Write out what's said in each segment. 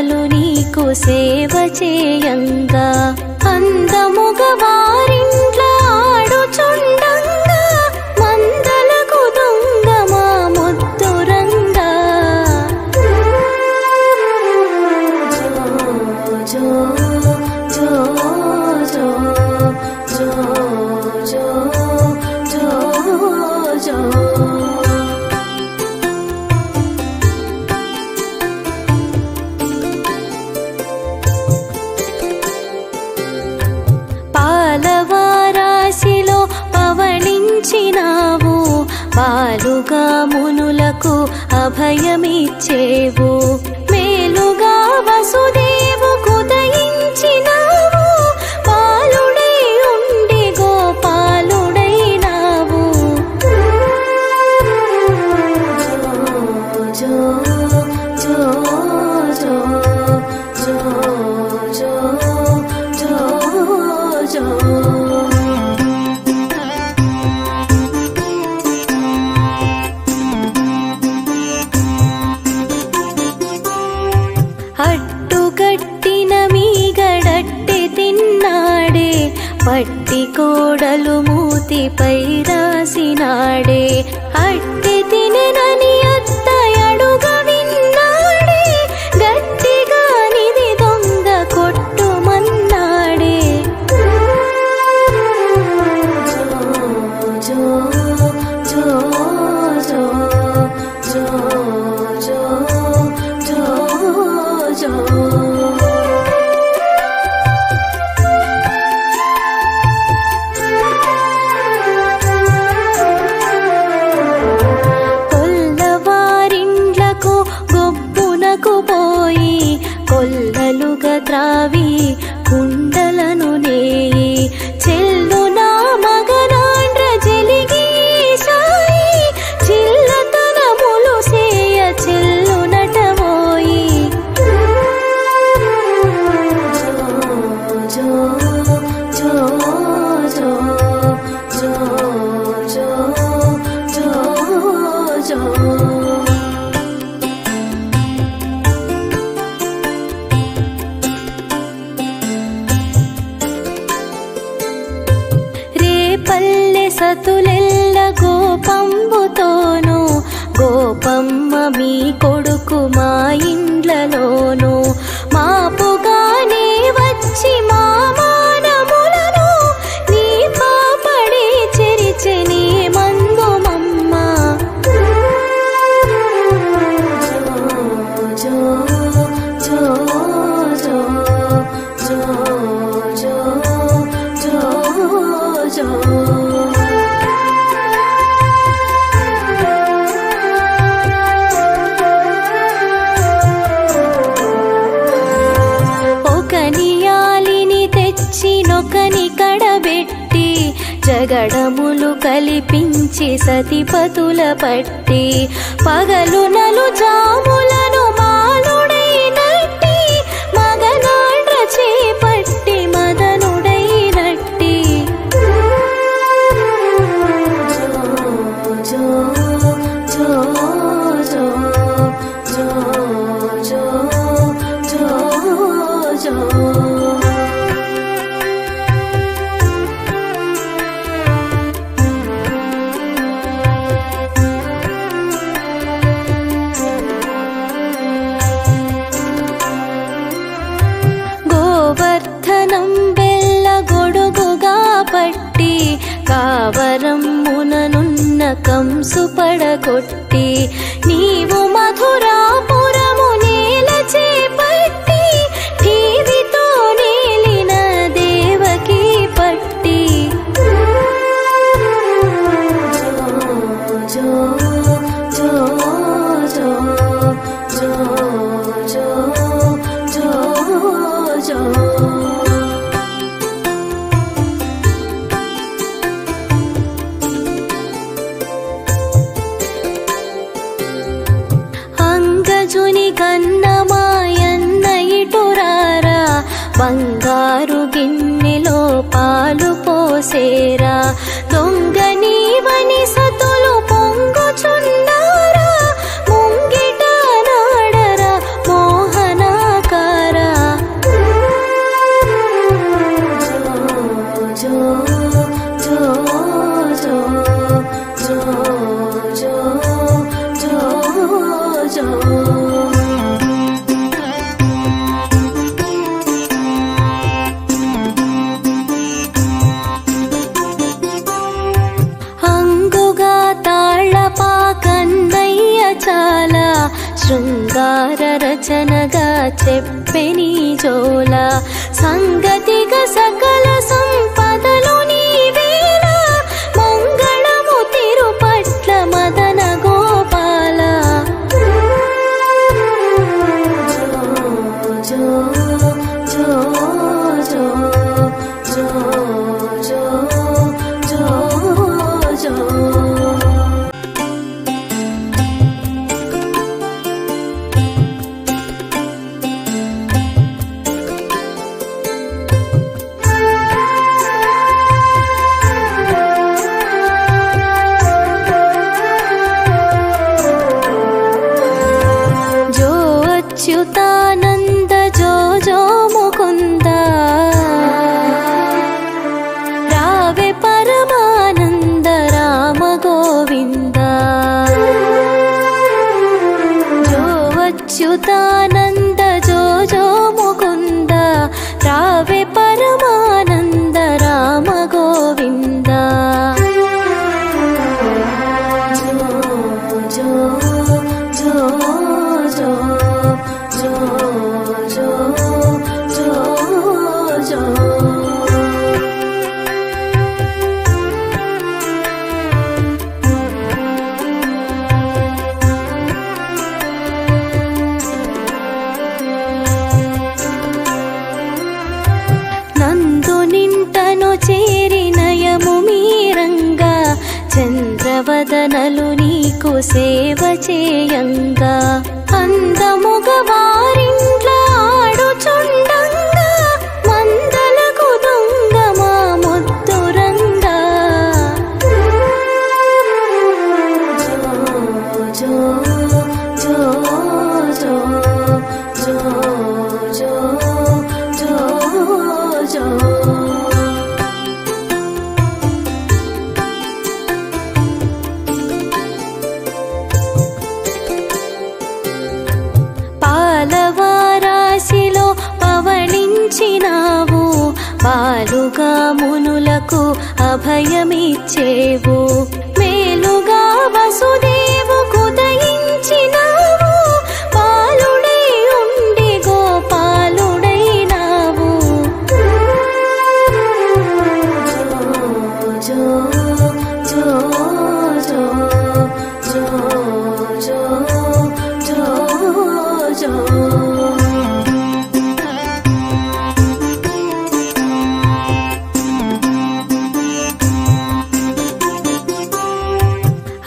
నీ నీకు సేవ చేయంగా. ಹ విడిచి సతిపతుల పట్టి పగలు నలు జాములను కావరం ముననున్న కంసు పడగొట్టి నీవు బంగారు గిన్నెలో పాలు పోసేరా దొంగని శృంగార రచనగా చెప్పెని జోల. సంగతిగా సకల సంప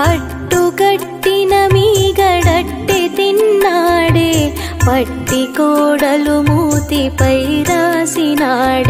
అట్టుగట్టిన మీ తిన్నాడే పట్టి కోడలు మూతిపై రాసినాడు.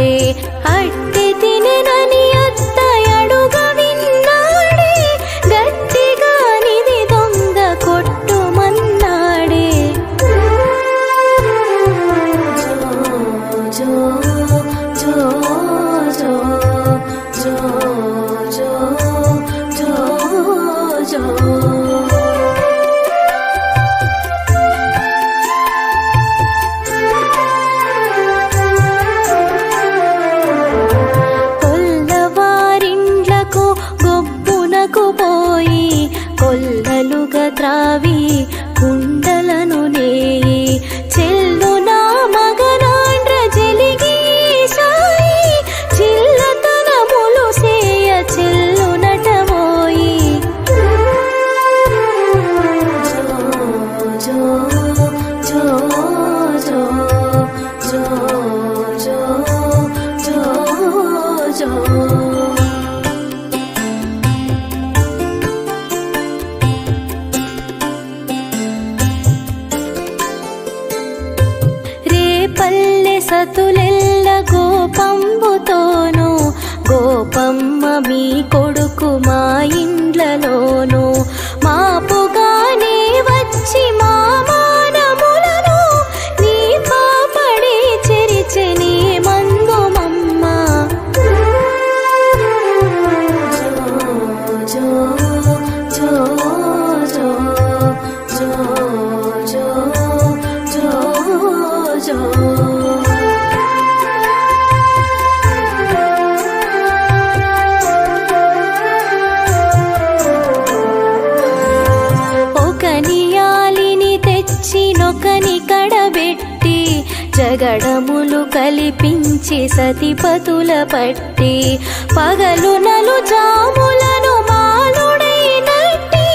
జడములు కలిపించి సతిపతుల పట్టి పగలు నలు జాములను మాలుడైనట్టి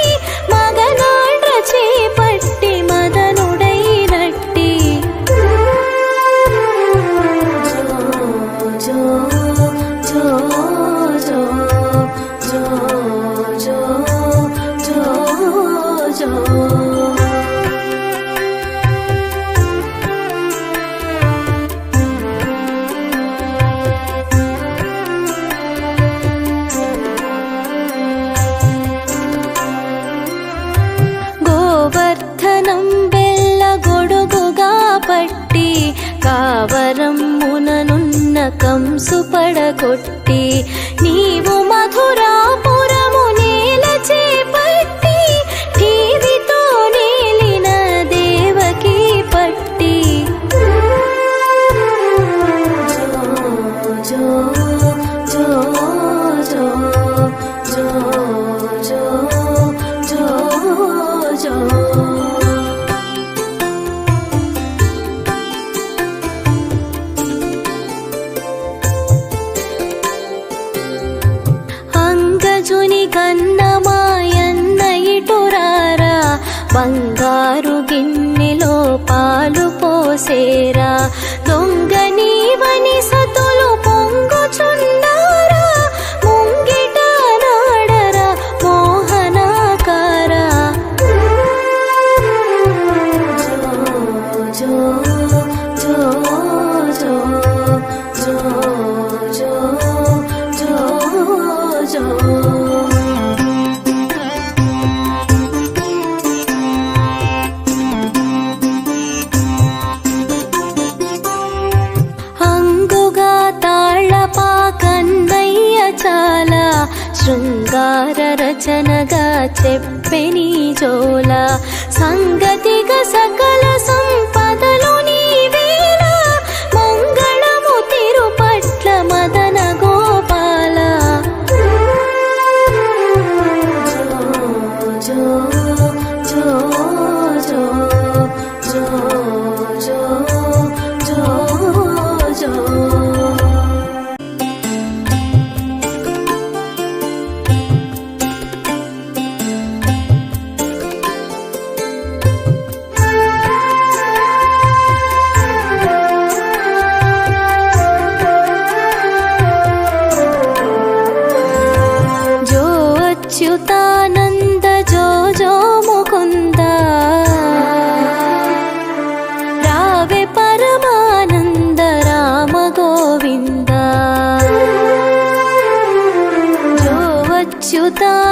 మగనాడ్ర చేపట్టి మదనుడైనట్టి జో జో జో జో. ಶ್ರುತಾ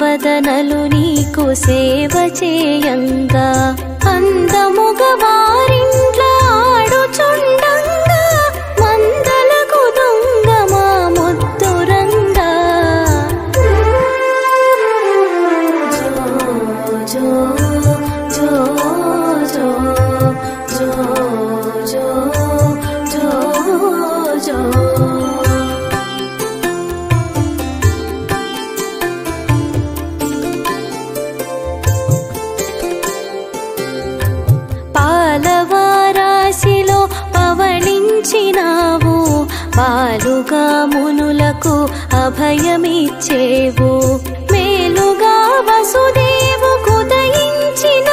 వదనలు నీకు సేవ చేయంగా. అందముగ వారింట్లో ఆడుచుండగా పాలుగా మునులకు అభయమిచ్చేవు. మేలుగా వసుదేవుకు దయించిన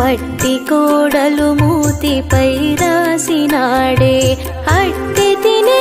పట్టి కోడలు మూతిపై రాసినాడే. అట్టి తినే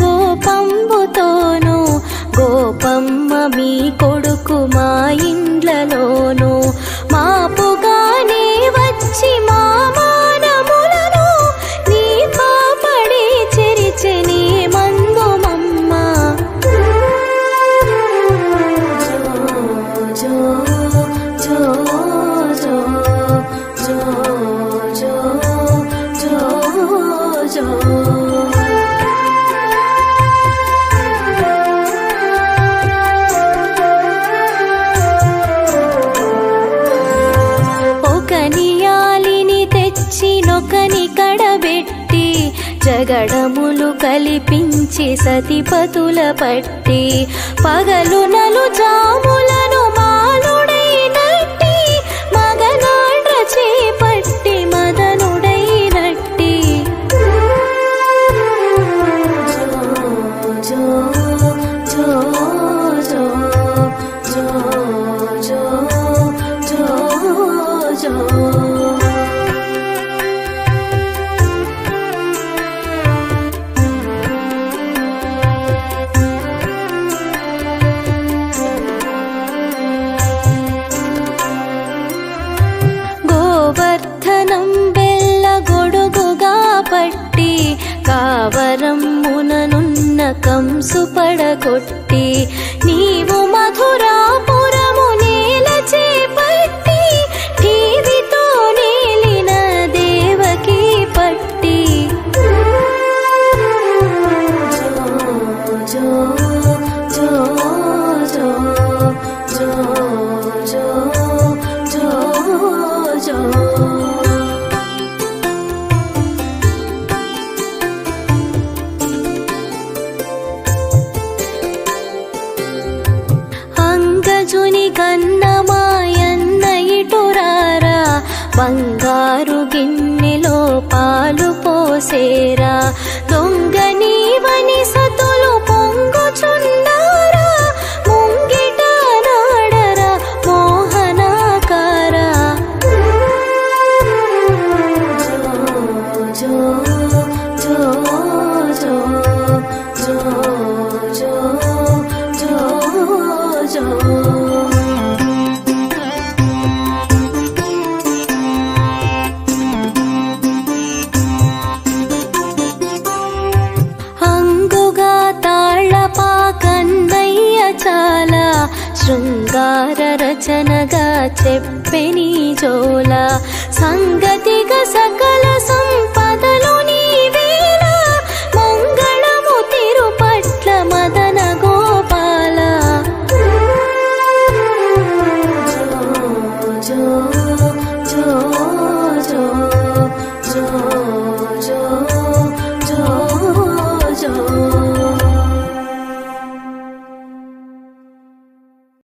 గోపంబుతోను గోపమ్మ మీ కొడుకు మాయి జగడములు కలిపించి సతిపతుల పట్టి పగలు నలు జాములను కావరమ్ముననున్న కంసు పడగొట్టి నీవు మధురా బంగారు గిన్నెలో పాలు పోసేరా. శృంగార రచనగా చెప్పెని జోల సంగతిగా సకల సం